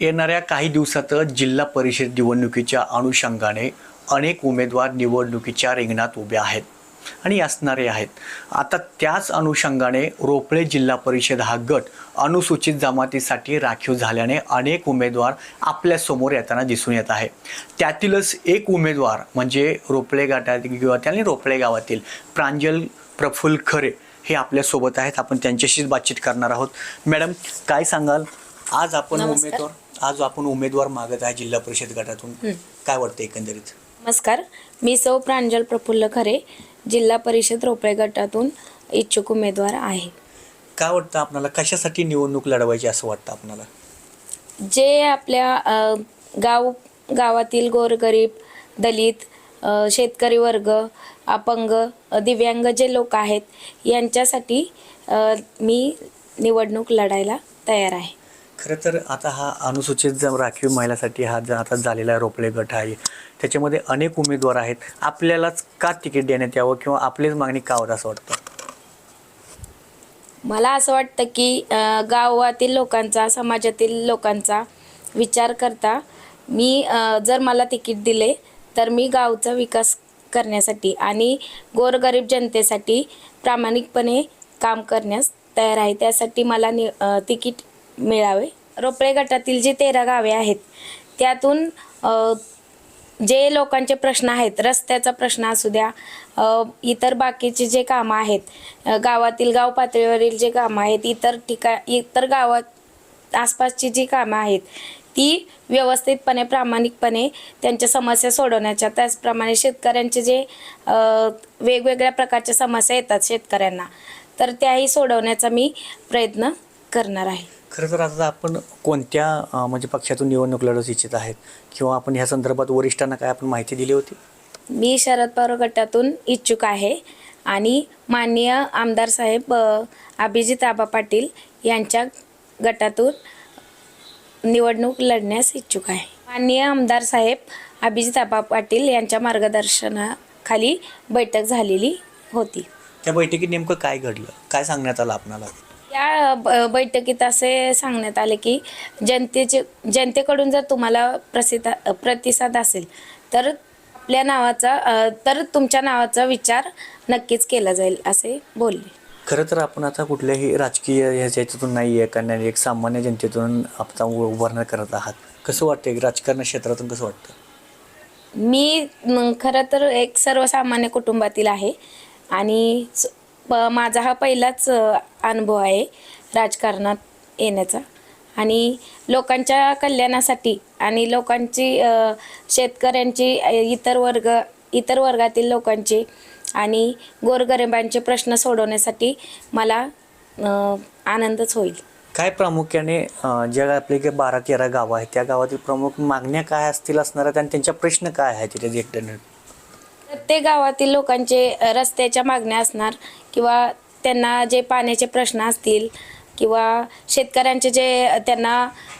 येणाऱ्या काही दिवसातच जिल्हा परिषद निवडणुकीच्या अनुषंगाने अनेक उमेदवार निवडणुकीच्या रिंगणात उभे आहेत आणि असणारे आहेत. आता त्याच अनुषंगाने रोपळे जिल्हा परिषद हा गट अनुसूचित जमातीसाठी राखीव झाल्याने अनेक उमेदवार आपल्यासमोर येताना दिसून येत आहे. त्यातीलच एक उमेदवार म्हणजे रोपळे गटातील किंवा रोपळे गावातील प्रांजल प्रफुल्ल खरे हे आपल्यासोबत आहेत. आपण त्यांच्याशीच बातचीत करणार आहोत. मॅडम काय सांगाल? आज आपण नमस्कार. उमेदवार आज आपण उमेदवार मागत आहे जिल्हा परिषद गटातून. काय वाटतं एकंदरीत? नमस्कार. मी सौ प्रांजल प्रफुल्ल खरे जिल्हा परिषद रोपळे गटातून इच्छुक उमेदवार आहे. काय वाटतं आपल्याला कशासाठी निवडणूक लढवायची असं वाटतं आपल्याला जे आपल्या अ, गाव गावातील गोरगरीब दलित अ, शेतकरी वर्ग अपंग अ, दिव्यांग जे लोक आहेत यांच्यासाठी अ, मी निवडणूक लढायला तयार आहे. खरं तर आता हा अनुसूचित जम राखीव महिलासाठी हा जा आता झालेला रोपले गट आहे. त्याच्यामध्ये अनेक उमेदवार आहेत. आपल्यालाच का तिकीट देण्यात यावं किंवा आपलीच मागणी का होत असं वाटतं? मला असं वाटतं की अ, गावातील लोकांचा समाजातील लोकांचा विचार करता मी अ, जर मला तिकीट दिले तर मी गावचा विकास करण्यासाठी आणि गोरगरीब जनतेसाठी प्रामाणिकपणे काम करण्यास तयार आहे. त्यासाठी मला नि अ, तिकीट मिळावे. रोपळे गटातील जी तेरा गावे आहेत त्यातून जे लोकांचे प्रश्न आहेत रस्त्याचा प्रश्न असू द्या इतर बाकीचे जे कामं आहेत गावातील गाव पातळीवरील जे कामं आहेत इतर ठिका इतर गावात आसपासची जी कामं आहेत ती व्यवस्थितपणे प्रामाणिकपणे त्यांच्या समस्या सोडवण्याच्या त्याचप्रमाणे शेतकऱ्यांचे जे वेगवेगळ्या प्रकारच्या समस्या येतात शेतकऱ्यांना तर त्याही सोडवण्याचा मी प्रयत्न करणार आहे. खरं तर आता आपण कोणत्या अं, म्हणजे पक्षातून निवडणूक लढवू इच्छित आहेत? किंवा आपण ह्या संदर्भात वरिष्ठांना काय आपण माहिती दिली होती? मी शरद पवार गटातून इच्छुक आहे. आणि माननीय आमदार साहेब अ, अभिजित आबा पाटील यांच्या गटातून निवडणूक लढण्यास इच्छुक आहे. माननीय आमदार साहेब अभिजित आबा पाटील यांच्या मार्गदर्शनाखाली बैठक झालेली होती. त्या बैठकीत नेमकं काय घडलं? काय सांगण्यात आलं आपणाला या बैठकीत असे सांगण्यात आले की जनतेचे जनतेकडून जर तुम्हाला प्रसिद्ध प्रतिसाद असेल तर आपल्या नावाचा तर तुमच्या नावाचा विचार नक्कीच केला जाईल असे बोलले. खरं तर आपण आता कुठल्याही राजकीय ह्याच्या याच्यातून नाही आहे करणारी एक सामान्य जनतेतून आपण उभारणार करत आहात. कसं वाटतं राजकारण क्षेत्रातून कसं वाटतं? मी खरं तर एक सर्वसामान्य कुटुंबातील आहे आणि प- माझा हा पहिलाच अनुभव आहे राजकारणात येण्याचा. आणि लोकांच्या कल्याणासाठी आणि लोकांची शेतकऱ्यांची इतर वर्ग इतर वर्गातील लोकांची आणि गोरगरिबांचे प्रश्न सोडवण्यासाठी मला आनंदच होईल. काय प्रामुख्याने जे ज्या आपले जे बारा तेरा गावं आहेत त्या गावातील प्रमुख मागण्या काय असतील असणार आहेत आणि त्यांच्या प्रश्न काय आहेत तिथे एकट्याने प्रत्येक गावातील लोकांचे रस्त्याच्या मागण्या असणार किंवा त्यांना जे पाण्याचे प्रश्न असतील किंवा शेतकऱ्यांचे जे त्यांना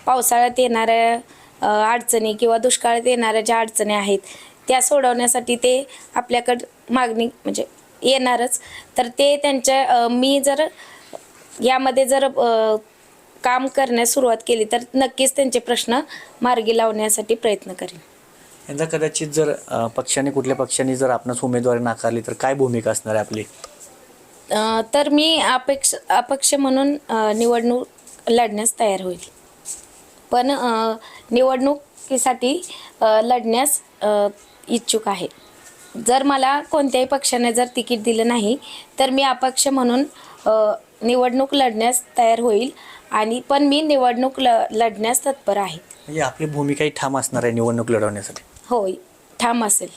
पावसाळ्यात येणाऱ्या अडचणी किंवा दुष्काळात येणाऱ्या ज्या अडचणी आहेत त्या सोडवण्यासाठी ते आपल्याकडं मागणी म्हणजे येणारच. तर ते त्यांच्या मी जर यामध्ये जर काम करण्यास सुरुवात केली तर नक्कीच त्यांचे प्रश्न मार्गी लावण्यासाठी प्रयत्न करेन. यंदा कदाचित जर अं, पक्षाने कुठल्या पक्षाने जर आपणास उमेदवारी नाकारली तर काय भूमिका असणार आहे आपली? अ, तर मी अपेक्ष अपक्ष म्हणून अ, निवडणूक लढण्यास तयार होईल. पण अ, निवडणुकीसाठी अ, लढण्यास अ, इच्छुक आहे. जर मला कोणत्याही पक्षाने जर तिकीट दिलं नाही तर मी अपक्ष म्हणून अ, निवडणूक लढण्यास तयार होईल आणि पण मी निवडणूक ल लढण्यास तत्पर आहे. म्हणजे आपली भूमिकाही ठाम असणार आहे निवडणूक लढवण्यासाठी. होय ठाम असेल.